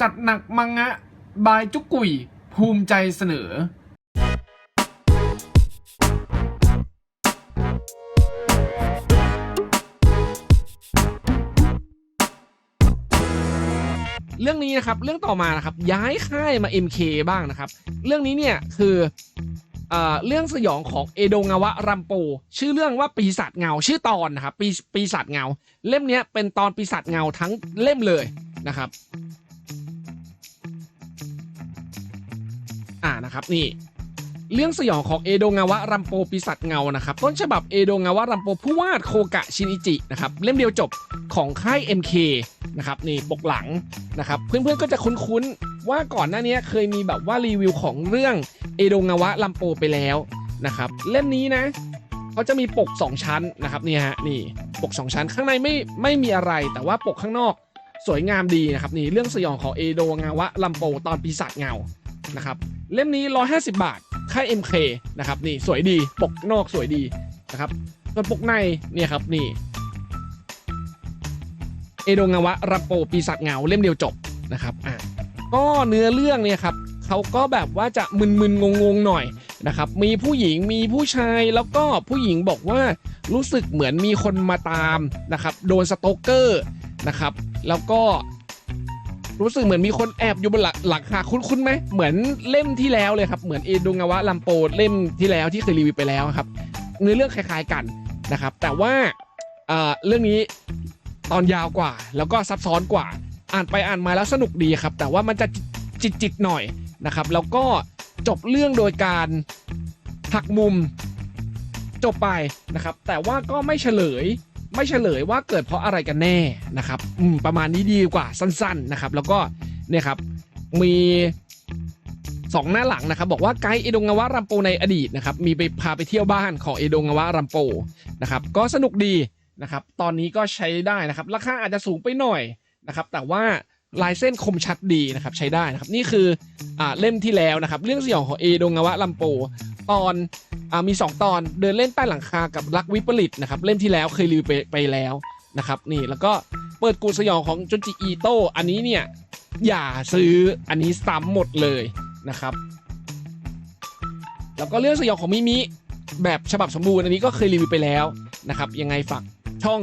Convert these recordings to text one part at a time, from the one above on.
จัดหนักมังงะ บายจุกกุย ภูมิใจเสนอ เรื่องนี้นะครับ เรื่องต่อมานะครับ ย้ายค่ายมา MK บ้างนะครับ เรื่องนี้เนี่ยคือเอ่อเรื่องสยองของเอโดงาวะรัมโป ชื่อเรื่องว่าปีศาจเงาชื่อตอนนะครับปีปีศาจเงา เล่มนี้เป็นตอนปีศาจเงาทั้งเล่มเลยนะครับ อ่านะครับนี่เรื่องสยองของเอโดงาวะรัมโปปีศาจเงานะครับต้นฉบับเอโดงาวะรัมโปผู้วาดโคกะชินิจินะครับเล่มเดียวจบของค่าย MK นะครับนี่ปกหลังนะครับเพื่อนๆก็จะคุ้นๆว่าก่อนหน้านี้เคยมีแบบว่ารีวิวของเรื่องเอโดงาวะรัมโปไปแล้วนะครับเล่มนี้นะเขาจะมีปก 2 ชั้นนะครับนี่ฮะนี่ปก 2 ชั้นข้างในไม่ไม่มีอะไรแต่ว่าปกข้างนอกสวยงามดีนะครับนี่เรื่องสยองของเอโดงาวะรัมโปตอนปีศาจเงา นะครับเล่มนี้ 150 บาท ค่าย MK นะครับนี่สวยดีปกนอกสวยดีนะครับส่วนปกในเนี่ยครับนี่เอโดงาวะรับโปปีศาจเงาเล่มเดียวจบนะครับอะก็เนื้อเรื่องเนี่ยครับเขาก็แบบว่าจะมึนๆงงๆหน่อยนะครับมีผู้หญิงมีผู้ชายแล้วก็ผู้หญิงบอกว่ารู้สึกเหมือนมีคนมาตามนะครับโดนสโตกเกอร์นะครับแล้วก็ รู้สึกเหมือนมีคนแอบอยู่บนหลังหลังคาคุ้นๆไหมเหมือนเล่มที่แล้วเลยครับ เหมือนเอโดงาวะลัมโปเล่มที่แล้วที่เคยรีวิวไปแล้วครับเนื้อเรื่องคล้าย ๆกันนะครับ แต่ว่าเรื่องนี้ตอนยาวกว่า แล้วก็ซับซ้อนกว่า อ่านไปอ่านมาแล้วสนุกดีครับ แต่ว่ามันจะจิตๆหน่อยนะครับ แล้วก็จบเรื่องโดยการหักมุมจบไปนะครับ แต่ว่าก็ไม่เฉลย ไม่เฉลยว่าเกิดเพราะอะไรกันแน่นะครับอืมประมาณนี้ดีกว่าสั้นๆนะครับ แล้วก็เนี่ยครับมีสองหน้าหลังนะครับบอกว่าไกด์เอโดงาวะรัมโปในอดีตนะครับมีไปพาไปเที่ยวบ้านของเอโดงาวะรัมโปนะครับก็สนุกดีนะครับตอนนี้ก็ใช้ได้นะครับราคาอาจจะสูงไปหน่อยนะครับแต่ว่าลายเส้นคมชัดดีนะครับใช้ได้นะครับนี่คืออ่าเล่มที่แล้วนะครับเรื่องสยองของเอโดงาวะรัมโป ตอนอามี 2 ตอนเดินเล่นใต้หลังคากับรักวิปริตนะครับเล่มที่แล้วเคยรีวิวไปไปแล้วนะครับนี่แล้วก็เปิดกูสยองของจุนจิอีโตอันนี้เนี่ยอย่าซื้ออันนี้ซ้ำหมดเลยนะครับ แล้วก็เรื่องสยองของมิมิแบบฉบับสมบูรณ์อันนี้ก็เคยรีวิวไปแล้วนะครับยังไงฝากช่อง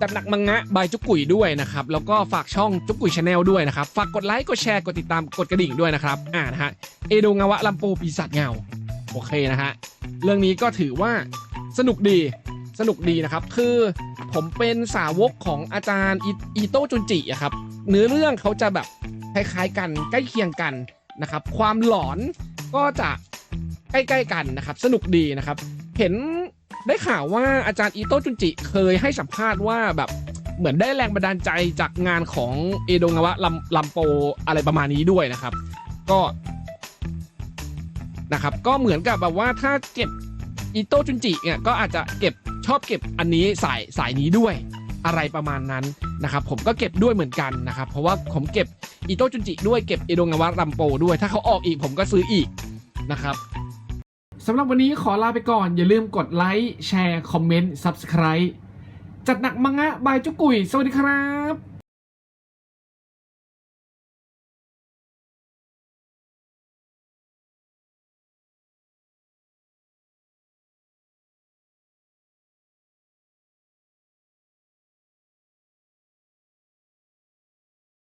จัดหนักมังงะบายจุกกุยด้วยนะครับ แล้วก็ฝากช่องจุกกุยชาแนลด้วยนะครับ ฝากกดไลค์ กดแชร์ กดติดตาม กดกระดิ่งด้วยนะครับ อ่านะฮะ เอโดงาวะลัมโปปีศาจเงา โอเคนะฮะ เรื่องนี้ก็ถือว่าสนุกดีสนุกดีนะครับ คือผมเป็นสาวกของอาจารย์อิโตจุนจิอะครับ เนื้อเรื่องเขาจะแบบคล้ายๆกันใกล้เคียงกันนะครับ ความหลอนก็จะใกล้ๆกันนะครับ สนุกดีนะครับ เห็นได้ข่าวว่าอาจารย์อิโตจุนจิเคยให้สัมภาษณ์ว่าแบบเหมือนได้แรงบันดาลใจจากงานของเอโดงาวะลัมลัมโปอะไรประมาณนี้ด้วยนะครับ ก็ นะครับก็เหมือนกับแบบว่าถ้าเก็บอิโตะจุนจิเนี่ยก็อาจจะเก็บชอบเก็บอันนี้สายสายนี้ด้วยอะไรประมาณนั้นนะครับผมก็เก็บด้วยเหมือนกันนะครับเพราะว่าผมเก็บอิโตะจุนจิด้วยเก็บเอโดงาวะรัมโปด้วย ถ้าเขาออกอีกผมก็ซื้ออีกนะครับสำหรับวันนี้ขอลาไปก่อน อย่าลืมกดไลค์แชร์ คอมเมนต์ Subscribe จัดหนักมังงะบายจุกุย สวัสดีครับ